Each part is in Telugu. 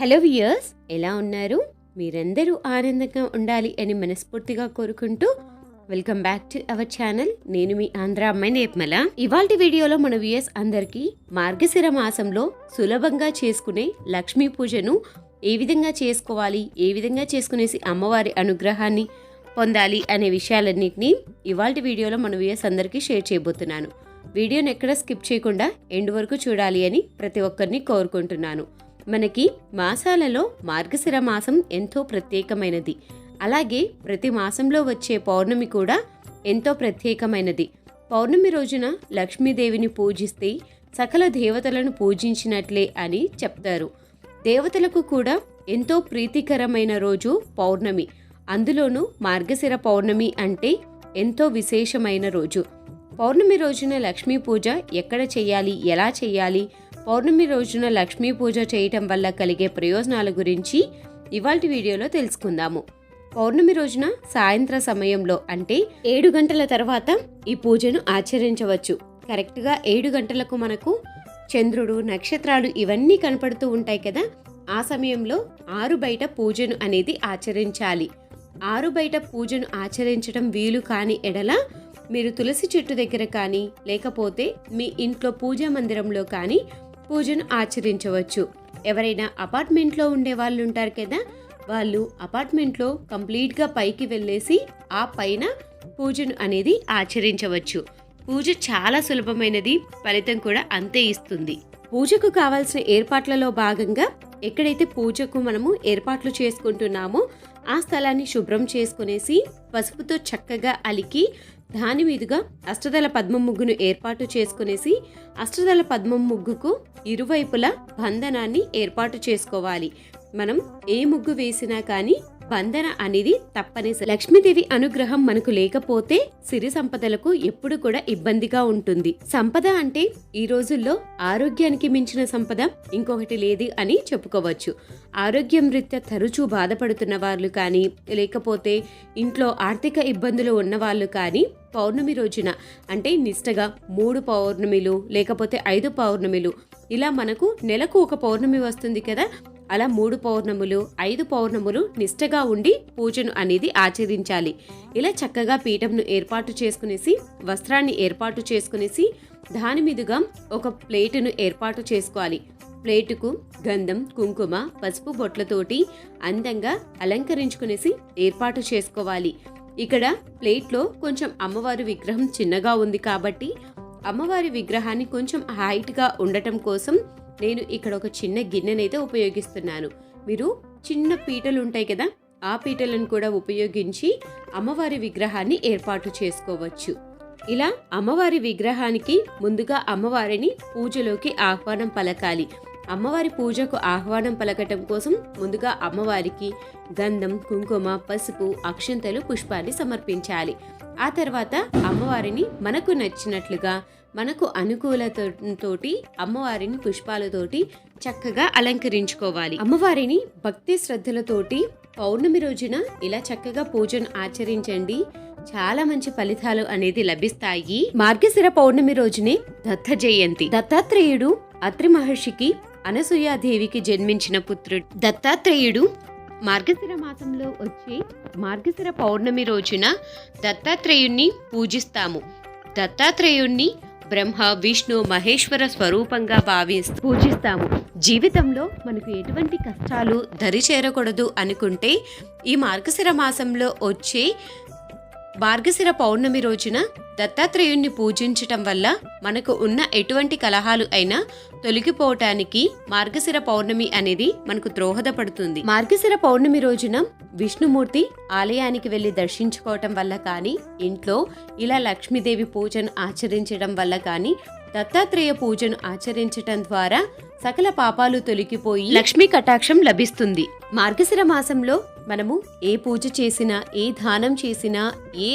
హలో వియర్స్ ఎలా ఉన్నారు? మీరందరూ ఆనందంగా ఉండాలి అని మనస్ఫూర్తిగా కోరుకుంటూ welcome back to our channel. నేను మీ ఆంధ్ర అమ్మాయి నేపమల ఇవాల్టి వీడియోలో మన వియర్స్ అందరికీ మార్గశిర మాసంలో సులభంగా చేసుకునే లక్ష్మీ పూజను ఏ విధంగా చేసుకోవాలి ఏ విధంగా చేసుకునేసి అమ్మవారి అనుగ్రహాన్ని పొందాలి అనే విషయాలన్నింటినీ ఇవాల్టి వీడియోలో మన వియర్స్ అందరికీ షేర్ చేయబోతున్నాను. వీడియోని ఎక్కడ స్కిప్ చేయకుండా ఎండ్ వరకు చూడాలి అని ప్రతి ఒక్కరిని కోరుకుంటున్నాను. మనకి మాసాలలో మార్గశిర మాసం ఎంతో ప్రత్యేకమైనది. అలాగే ప్రతి మాసంలో వచ్చే పౌర్ణమి కూడా ఎంతో ప్రత్యేకమైనది. పౌర్ణమి రోజున లక్ష్మీదేవిని పూజిస్తే సకల దేవతలను పూజించినట్లే అని చెప్తారు. దేవతలకు కూడా ఎంతో ప్రీతికరమైన రోజు పౌర్ణమి. అందులోనూ మార్గశిర పౌర్ణమి అంటే ఎంతో విశేషమైన రోజు. పౌర్ణమి రోజున లక్ష్మీ పూజ ఎక్కడ చేయాలి? ఎలా చేయాలి? పౌర్ణమి రోజున లక్ష్మీ పూజ చేయటం వల్ల కలిగే ప్రయోజనాల గురించి ఇవాల్టి వీడియోలో తెలుసుకుందాము. పౌర్ణమి రోజున సాయంత్ర సమయంలో అంటే ఏడు గంటల తర్వాత ఈ పూజను ఆచరించవచ్చు. కరెక్ట్గా ఏడు గంటలకు మనకు చంద్రుడు నక్షత్రాలు ఇవన్నీ కనపడుతూ ఉంటాయి కదా. ఆ సమయంలో ఆరు బయట పూజను అనేది ఆచరించాలి. ఆరు బయట పూజను ఆచరించడం వీలు కాని ఎడల మీరు తులసి చెట్టు దగ్గర కానీ లేకపోతే మీ ఇంట్లో పూజా మందిరంలో కానీ పూజను ఆచరించవచ్చు. ఎవరైనా అపార్ట్మెంట్లో ఉండే వాళ్ళు ఉంటారు కదా వాళ్ళు అపార్ట్మెంట్లో కంప్లీట్గా పైకి వెళ్ళేసి ఆ పైన పూజను అనేది ఆచరించవచ్చు. పూజ చాలా సులభమైనది ఫలితం కూడా అంతే ఇస్తుంది. పూజకు కావాల్సిన ఏర్పాట్లలో భాగంగా ఎక్కడైతే పూజకు మనము ఏర్పాట్లు చేసుకుంటున్నామో ఆ స్థలాన్ని శుభ్రం చేసుకునేసి పసుపుతో చక్కగా అలికి దాని మీదుగా అష్టదళ పద్మ ముగ్గును ఏర్పాటు చేసుకునేసి అష్టదళ పద్మం ముగ్గుకు ఇరువైపులా బంధనాన్ని ఏర్పాటు చేసుకోవాలి. మనం ఏ ముగ్గు వేసినా కానీ వందన అనేది తప్పనిసరి. లక్ష్మీదేవి అనుగ్రహం మనకు లేకపోతే సిరి సంపదలకు ఎప్పుడు కూడా ఇబ్బందిగా ఉంటుంది. సంపద అంటే ఈ రోజుల్లో ఆరోగ్యానికి మించిన సంపద ఇంకొకటి లేదు అని చెప్పుకోవచ్చు. ఆరోగ్యం రీత్యా తరచూ బాధపడుతున్న వాళ్ళు కానీ లేకపోతే ఇంట్లో ఆర్థిక ఇబ్బందులు ఉన్న వాళ్ళు కానీ పౌర్ణమి రోజున అంటే నిష్టగా మూడు పౌర్ణమిలు లేకపోతే ఐదు పౌర్ణమిలు ఇలా మనకు నెలకు ఒక పౌర్ణమి వస్తుంది కదా అలా మూడు పౌర్ణములు ఐదు పౌర్ణములు నిష్టగా ఉండి పూజను అనేది ఆచరించాలి. ఇలా చక్కగా పీఠంను ఏర్పాటు చేసుకునేసి వస్త్రాన్ని ఏర్పాటు చేసుకునేసి దాని మీదుగా ఒక ప్లేటును ఏర్పాటు చేసుకోవాలి. ప్లేటుకు గంధం కుంకుమ పసుపు బొట్లతోటి అందంగా అలంకరించుకునేసి ఏర్పాటు చేసుకోవాలి. ఇక్కడ ప్లేట్లో కొంచెం అమ్మవారి విగ్రహం చిన్నగా ఉంది కాబట్టి అమ్మవారి విగ్రహాన్ని కొంచెం హైట్గా ఉండటం కోసం నేను ఇక్కడ ఒక చిన్న గిన్నెనైతే ఉపయోగిస్తున్నాను. మీరు చిన్న పీటలు ఉంటాయి కదా ఆ పీటలను కూడా ఉపయోగించి అమ్మవారి విగ్రహాన్ని ఏర్పాటు చేసుకోవచ్చు. ఇలా అమ్మవారి విగ్రహానికి ముందుగా అమ్మవారిని పూజలోకి ఆహ్వానం పలకాలి. అమ్మవారి పూజకు ఆహ్వానం పలకటం కోసం ముందుగా అమ్మవారికి గంధం కుంకుమ పసుపు అక్షంతలు పుష్పాన్ని సమర్పించాలి. ఆ తర్వాత అమ్మవారిని మనకు నచ్చినట్లుగా మనకు అనుకూలతోటి అమ్మవారిని పుష్పాలతోటి చక్కగా అలంకరించుకోవాలి. అమ్మవారిని భక్తి శ్రద్ధలతోటి పౌర్ణమి రోజున ఇలా చక్కగా పూజను ఆచరించండి. చాలా మంచి ఫలితాలు అనేది లభిస్తాయి. మార్గశిర పౌర్ణమి రోజునే దత్త జయంతి. దత్తాత్రేయుడు అత్రి మహర్షికి అనసూయాదేవికి జన్మించిన పుత్రుడు. దత్తాత్రేయుడు మార్గశిర మాసంలో వచ్చే మార్గశిర పౌర్ణమి రోజున దత్తాత్రేయుణ్ణి పూజిస్తాము. దత్తాత్రేయుణ్ణి బ్రహ్మ విష్ణు మహేశ్వర స్వరూపంగా భావిస్తూ పూజిస్తాము. జీవితంలో మనకు ఎటువంటి కష్టాలు దరి చేరకూడదు అనుకుంటే ఈ మార్గశిర మాసంలో వచ్చే మార్గశిర పౌర్ణమి రోజున దత్తాత్రేయుణ్ణి పూజించటం వల్ల మనకు ఉన్న ఎటువంటి కలహాలు అయినా తొలగిపోవటానికి మార్గశిర పౌర్ణమి అనేది మనకు దోహదపడుతుంది మార్గశిర పౌర్ణమి రోజున విష్ణుమూర్తి ఆలయానికి వెళ్ళి దర్శించుకోవటం వల్ల కానీ ఇంట్లో ఇలా లక్ష్మీదేవి పూజను ఆచరించడం వల్ల కానీ దత్తాత్రేయ పూజను ఆచరించటం ద్వారా సకల పాపాలు తొలగిపోయి లక్ష్మీ కటాక్షం లభిస్తుంది. మార్గశిర మాసంలో మనము ఏ పూజ చేసినా ఏ దానం చేసినా ఏ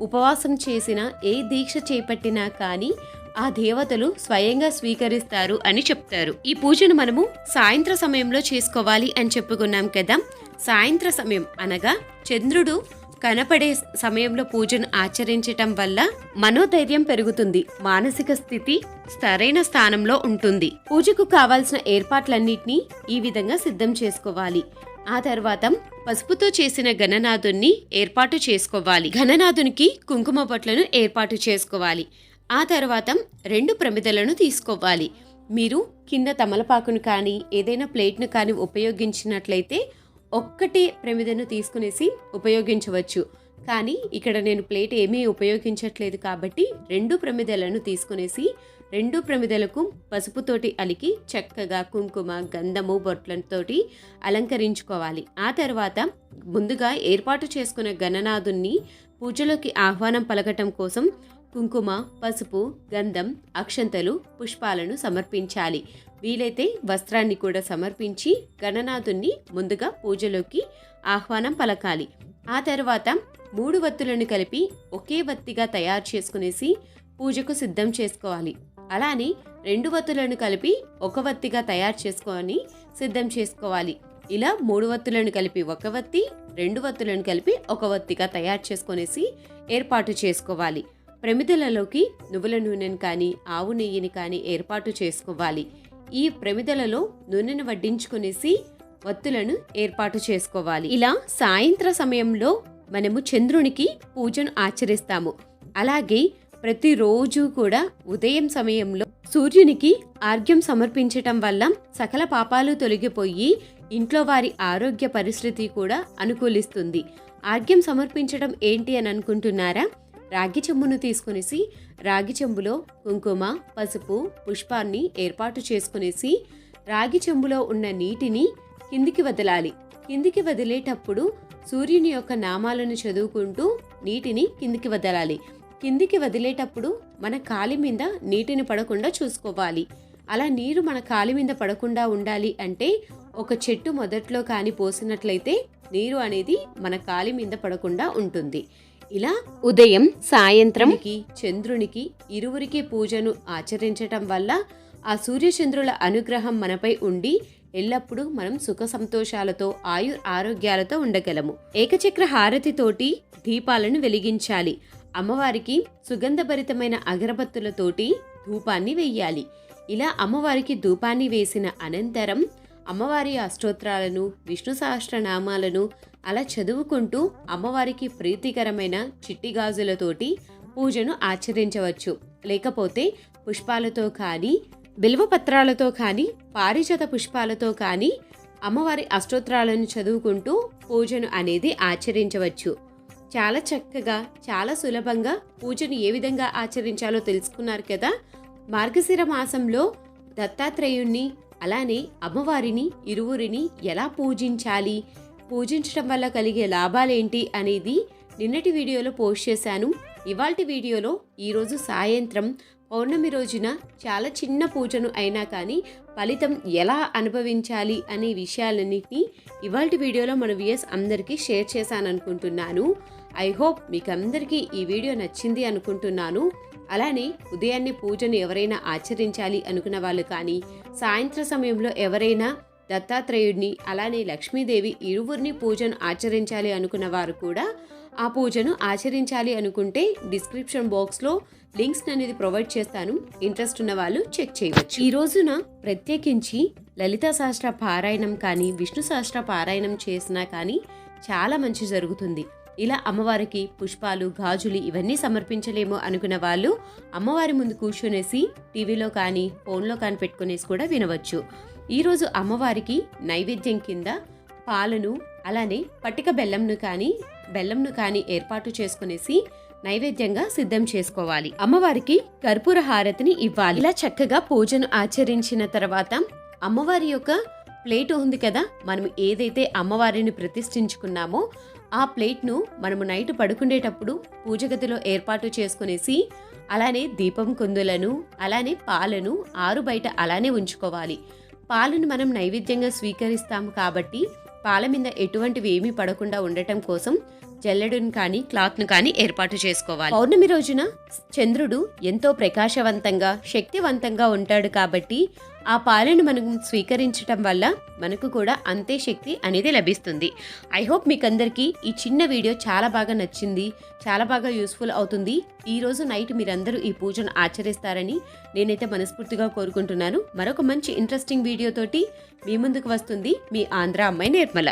ఉపవాసం చేసినా ఏ దీక్ష చేపట్టినా కానీ ఆ దేవతలు స్వయంగా స్వీకరిస్తారు అని చెప్తారు. ఈ పూజను మనము సాయంత్ర సమయంలో చేసుకోవాలి అని చెప్పుకున్నాం కదా. సాయంత్ర సమయం అనగా చంద్రుడు కనపడే సమయంలో పూజను ఆచరించటం వల్ల మనోధైర్యం పెరుగుతుంది. మానసిక స్థితి సరైన స్థానంలో ఉంటుంది. పూజకు కావాల్సిన ఏర్పాట్లన్నిటినీ ఈ విధంగా సిద్ధం చేసుకోవాలి. ఆ తర్వాత పసుపుతో చేసిన గణనాథుణ్ణి ఏర్పాటు చేసుకోవాలి. గణనాథునికి కుంకుమ బొట్లను ఏర్పాటు చేసుకోవాలి. ఆ తర్వాత రెండు ప్రమిదలను తీసుకోవాలి. మీరు కింద తమలపాకును కానీ ఏదైనా ప్లేట్ను కానీ ఉపయోగించినట్లయితే ఒక్కటే ప్రమిదను తీసుకునేసి ఉపయోగించవచ్చు. కానీ ఇక్కడ నేను ప్లేట్ ఏమీ ఉపయోగించట్లేదు కాబట్టి రెండు ప్రమిదలను తీసుకునేసి రెండు ప్రమిదలకు పసుపుతోటి అలికి చక్కగా కుంకుమ గంధము బొట్లతోటి అలంకరించుకోవాలి. ఆ తర్వాత ముందుగా ఏర్పాటు చేసుకున్న గణనాథుణ్ణి పూజలోకి ఆహ్వానం పలకటం కోసం కుంకుమ పసుపు గంధం అక్షంతలు పుష్పాలను సమర్పించాలి. వీలైతే వస్త్రాన్ని కూడా సమర్పించి గణనాథుణ్ణి ముందుగా పూజలోకి ఆహ్వానం పలకాలి. ఆ తర్వాత మూడు వత్తులను కలిపి ఒకే వత్తిగా తయారు చేసుకునేసి పూజకు సిద్ధం చేసుకోవాలి. అలానే రెండు వత్తులను కలిపి ఒక వత్తిగా తయారు చేసుకొని సిద్ధం చేసుకోవాలి. ఇలా మూడు వత్తులను కలిపి ఒక వత్తి రెండు వత్తులను కలిపి ఒక వత్తిగా తయారు చేసుకొనేసి ఏర్పాటు చేసుకోవాలి. ప్రమిదలలోకి నువ్వుల నూనెను కానీ ఆవు నెయ్యిని కానీ ఏర్పాటు చేసుకోవాలి. ఈ ప్రమిదలలో నూనెను వడ్డించుకునేసి వత్తులను ఏర్పాటు చేసుకోవాలి. ఇలా సాయంత్ర సమయంలో మనము చంద్రునికి పూజను ఆచరిస్తాము. అలాగే ప్రతిరోజు కూడా ఉదయం సమయంలో సూర్యునికి ఆర్ఘ్యం సమర్పించటం వల్ల సకల పాపాలు తొలగిపోయి ఇంట్లో వారి ఆరోగ్య పరిస్థితి కూడా అనుకూలిస్తుంది. ఆర్ఘ్యం సమర్పించడం ఏంటి అని అనుకుంటున్నారా? రాగి చెంబును తీసుకునేసి రాగి చెంబులో కుంకుమ పసుపు పుష్పాన్ని ఏర్పాటు చేసుకునేసి రాగి చెంబులో ఉన్న నీటిని కిందికి వదలాలి. కిందికి వదిలేటప్పుడు సూర్యుని యొక్క నామాలను చదువుకుంటూ నీటిని కిందికి వదలాలి. కిందికి వదిలేటప్పుడు మన కాలి మీద నీటిని పడకుండా చూసుకోవాలి. అలా నీరు మన కాలి మీద పడకుండా ఉండాలి అంటే ఒక చెట్టు మొదట్లో కాని పోసినట్లయితే నీరు అనేది మన కాలి మీద పడకుండా ఉంటుంది. ఇలా ఉదయం సాయంత్రంకి చంద్రునికి ఇరువురికి పూజను ఆచరించటం వల్ల ఆ సూర్యచంద్రుల అనుగ్రహం మనపై ఉండి ఎల్లప్పుడూ మనం సుఖ సంతోషాలతో ఆయు ఆరోగ్యాలతో ఉండగలము. ఏకచక్ర హారతితోటి దీపాలను వెలిగించాలి. అమ్మవారికి సుగంధభరితమైన అగరబత్తులతోటి ధూపాన్ని వెయ్యాలి. ఇలా అమ్మవారికి ధూపాన్ని వేసిన అనంతరం అమ్మవారి అష్టోత్రాలను విష్ణు సహస్రనామాలను అలా చదువుకుంటూ అమ్మవారికి ప్రీతికరమైన చిట్టి గాజులతోటి పూజను ఆచరించవచ్చు. లేకపోతే పుష్పాలతో కానీ బిల్వపత్రాలతో కానీ పారిజత పుష్పాలతో కానీ అమ్మవారి అష్టోత్రాలను చదువుకుంటూ పూజను అనేది ఆచరించవచ్చు. చాలా చక్కగా చాలా సులభంగా పూజను ఏ విధంగా ఆచరించాలో తెలుసుకున్నారు కదా? మార్గశిర మాసంలో దత్తాత్రేయుణ్ణి అలానే అమ్మవారిని ఇరువురిని ఎలా పూజించాలి? పూజించడం వల్ల కలిగే లాభాలేంటి అనేది నిన్నటి వీడియోలో పోస్ట్ చేశాను. ఇవాల్టి వీడియోలో ఈరోజు సాయంత్రం పౌర్ణమి రోజున చాలా చిన్న పూజను అయినా కానీ ఫలితం ఎలా అనుభవించాలి అనే విషయాలన్నింటినీ ఇవాల్టి వీడియోలో మన విఎస్ అందరికీ షేర్ చేశాను అనుకుంటున్నాను ఐ హోప్ మీకు అందరికీ ఈ వీడియో నచ్చింది అనుకుంటున్నాను. అలానే ఉదయాన్నే పూజను ఎవరైనా ఆచరించాలి అనుకున్న వాళ్ళు కానీ సాయంత్ర సమయంలో ఎవరైనా దత్తాత్రేయుడిని అలానే లక్ష్మీదేవి ఇరువురిని పూజను ఆచరించాలి అనుకున్న వారు కూడా ఆ పూజను ఆచరించాలి అనుకుంటే డిస్క్రిప్షన్ బాక్స్లో లింక్స్ అనేది ప్రొవైడ్ చేస్తాను. ఇంట్రెస్ట్ ఉన్న వాళ్ళు చెక్ చేయవచ్చు. ఈ రోజున ప్రత్యేకించి లలిత శాస్త్ర పారాయణం కానీ విష్ణు శాస్త్ర పారాయణం చేసినా కానీ చాలా మంచి జరుగుతుంది. ఇలా అమ్మవారికి పుష్పాలు గాజులు ఇవన్నీ సమర్పించలేము అనుకున్న వాళ్ళు అమ్మవారి ముందు కూర్చునేసి టీవీలో కానీ ఫోన్లో కానీ పెట్టుకునేసి కూడా వినవచ్చు. ఈరోజు అమ్మవారికి నైవేద్యం కింద పాలను అలానే పట్టిక బెల్లంను కానీ బెల్లంను కానీ ఏర్పాటు చేసుకునేసి నైవేద్యంగా సిద్ధం చేసుకోవాలి. అమ్మవారికి కర్పూర హారతిని ఇవ్వాలి. ఇలా చక్కగా పూజను ఆచరించిన తర్వాత అమ్మవారి యొక్క ప్లేట్ ఉంది కదా మనం ఏదైతే అమ్మవారిని ప్రతిష్ఠించుకున్నామో ఆ ప్లేట్ను మనము నైట్ పడుకునేటప్పుడు పూజ గదిలో ఏర్పాటు చేసుకునేసి అలానే దీపం కుందులను అలానే పాలను ఆరు బయట అలానే ఉంచుకోవాలి. పాలను మనం నైవేద్యంగా స్వీకరిస్తాము కాబట్టి పాల మీద ఎటువంటివి ఏమీ పడకుండా ఉండటం కోసం జల్లెడును కానీ క్లాత్ను కానీ ఏర్పాటు చేసుకోవాలి. పౌర్ణమి రోజున చంద్రుడు ఎంతో ప్రకాశవంతంగా శక్తివంతంగా ఉంటాడు కాబట్టి ఆ పాలను మనం స్వీకరించటం వల్ల మనకు కూడా అంతే శక్తి అనేది లభిస్తుంది. ఐ హోప్ మీకు అందరికీ ఈ చిన్న వీడియో చాలా బాగా నచ్చింది చాలా బాగా యూస్ఫుల్ అవుతుంది. ఈరోజు నైట్ మీరందరూ ఈ పూజను ఆచరిస్తారని నేనైతే మనస్ఫూర్తిగా కోరుకుంటున్నాను. మరొక మంచి ఇంట్రెస్టింగ్ వీడియోతోటి మీ ముందుకు వస్తుంది మీ ఆంధ్ర అమ్మాయి నిర్మల.